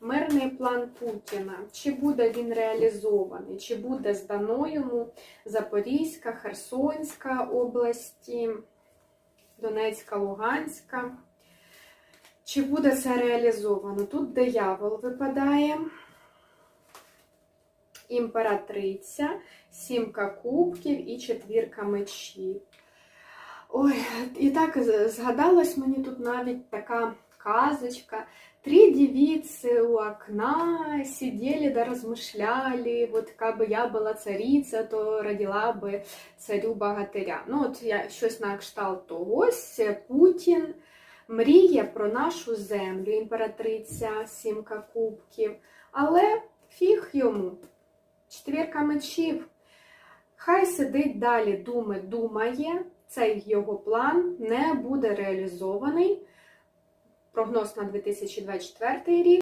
Мирний план Путіна. Чи буде він реалізований? Чи буде здано йому Запорізька, Херсонська області, Донецька, Луганська? Чи буде це реалізовано? Тут диявол випадає. Імператриця, сімка кубків і четвірка мечів. Ой, і так згадалась мені тут навіть така казочка. Три девицы у окна сидели да размышляли, вот как бы я була цариця, то родила би царю богатиря. Ну, от я щось на кшталт того. Ось Путін мріє про нашу землю, імператриця, сімка кубків, але фіг йому. Четвірка мечів. Хай сидить далі, думи думає, цей його план не буде реалізований. Прогноз на 2024 рік.